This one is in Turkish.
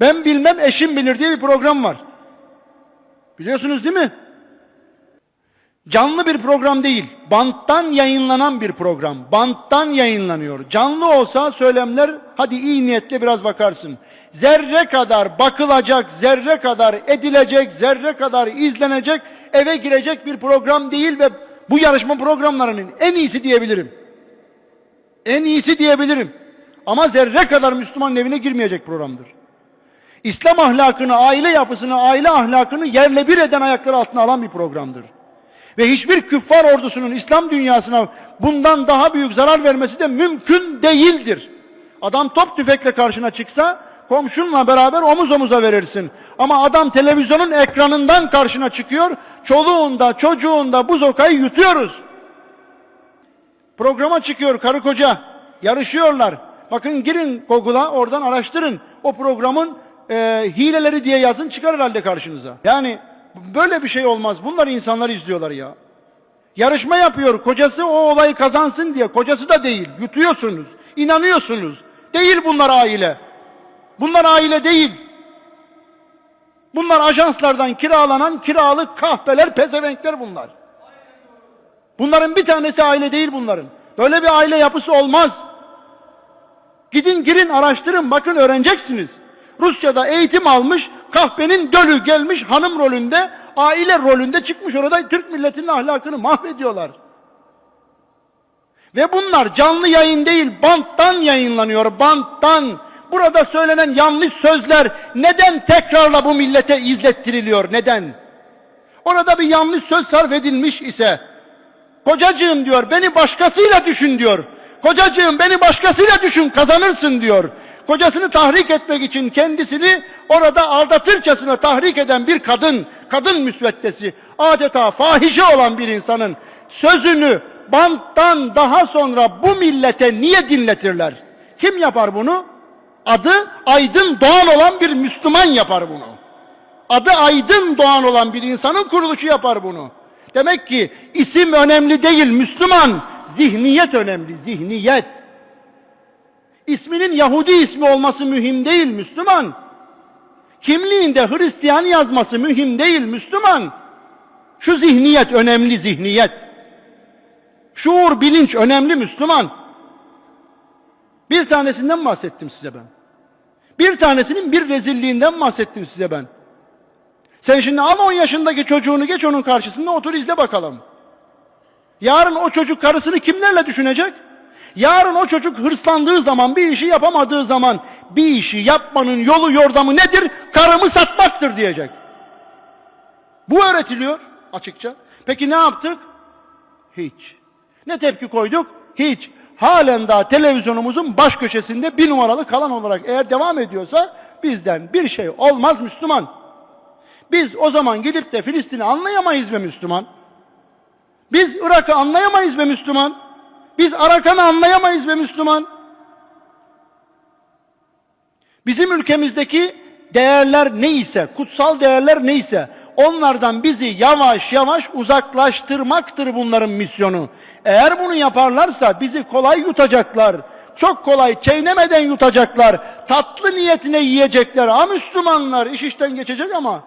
Ben bilmem eşim bilir diye bir program var. Biliyorsunuz değil mi? Canlı bir program değil, banttan yayınlanan bir program. Banttan yayınlanıyor. Canlı olsa söylemler, hadi iyi niyetle biraz bakarsın. Zerre kadar bakılacak, zerre kadar edilecek, zerre kadar izlenecek, eve girecek bir program değil ve bu yarışma programlarının en iyisi diyebilirim. En iyisi diyebilirim. Ama zerre kadar Müslümanın evine girmeyecek programdır. İslam ahlakını, aile yapısını, aile ahlakını yerle bir eden ayakları altına alan bir programdır. Ve hiçbir küffar ordusunun İslam dünyasına bundan daha büyük zarar vermesi de mümkün değildir. Adam top tüfekle karşına çıksa komşunla beraber omuz omuza verirsin. Ama adam televizyonun ekranından karşına çıkıyor, çoluğunda çocuğunda bu zokayı yutuyoruz. Programa çıkıyor karı koca, yarışıyorlar. Bakın girin Google'a oradan araştırın. O programın e, hileleri diye yazın çıkar herhalde karşınıza. Yani böyle bir şey olmaz. Bunları insanlar izliyorlar ya. Yarışma yapıyor. Kocası o olayı kazansın diye. Kocası da değil. Yutuyorsunuz. inanıyorsunuz. Değil bunlar aile. Bunlar aile değil. Bunlar ajanslardan kiralanan kiralık kahpeler, pezevenkler bunlar. Bunların bir tanesi aile değil bunların. Böyle bir aile yapısı olmaz. Gidin girin araştırın bakın öğreneceksiniz. Rusya'da eğitim almış kahpenin dölü gelmiş hanım rolünde aile rolünde çıkmış orada Türk milletinin ahlakını mahvediyorlar. Ve bunlar canlı yayın değil banttan yayınlanıyor banttan. Burada söylenen yanlış sözler neden tekrarla bu millete izlettiriliyor neden? Orada bir yanlış söz sarf edilmiş ise kocacığım diyor beni başkasıyla düşün diyor. Kocacığım beni başkasıyla düşün kazanırsın diyor. Kocasını tahrik etmek için kendisini orada aldatırcasına tahrik eden bir kadın, kadın müsveddesi, adeta fahişe olan bir insanın sözünü banttan daha sonra bu millete niye dinletirler? Kim yapar bunu? Adı aydın doğan olan bir Müslüman yapar bunu. Adı aydın doğan olan bir insanın kuruluşu yapar bunu. Demek ki isim önemli değil Müslüman, zihniyet önemli, zihniyet. İsminin Yahudi ismi olması mühim değil Müslüman. Kimliğinde Hristiyan yazması mühim değil Müslüman. Şu zihniyet önemli zihniyet. Şuur, bilinç önemli Müslüman. Bir tanesinden bahsettim size ben. Bir tanesinin bir rezilliğinden bahsettim size ben. Sen şimdi al 10 yaşındaki çocuğunu geç onun karşısında otur izle bakalım. Yarın o çocuk karısını kimlerle düşünecek? Yarın o çocuk hırslandığı zaman, bir işi yapamadığı zaman bir işi yapmanın yolu yordamı nedir? Karımı satmaktır diyecek. Bu öğretiliyor açıkça. Peki ne yaptık? Hiç. Ne tepki koyduk? Hiç. Halen daha televizyonumuzun baş köşesinde bir numaralı kalan olarak eğer devam ediyorsa bizden bir şey olmaz Müslüman. Biz o zaman gidip de Filistin'i anlayamayız be Müslüman. Biz Irak'ı anlayamayız be Müslüman. Biz Arakan'ı anlayamayız be Müslüman. Bizim ülkemizdeki değerler neyse, kutsal değerler neyse, onlardan bizi yavaş yavaş uzaklaştırmaktır bunların misyonu. Eğer bunu yaparlarsa bizi kolay yutacaklar. Çok kolay çiğnemeden yutacaklar. Tatlı niyetine yiyecekler. Ha Müslümanlar iş işten geçecek ama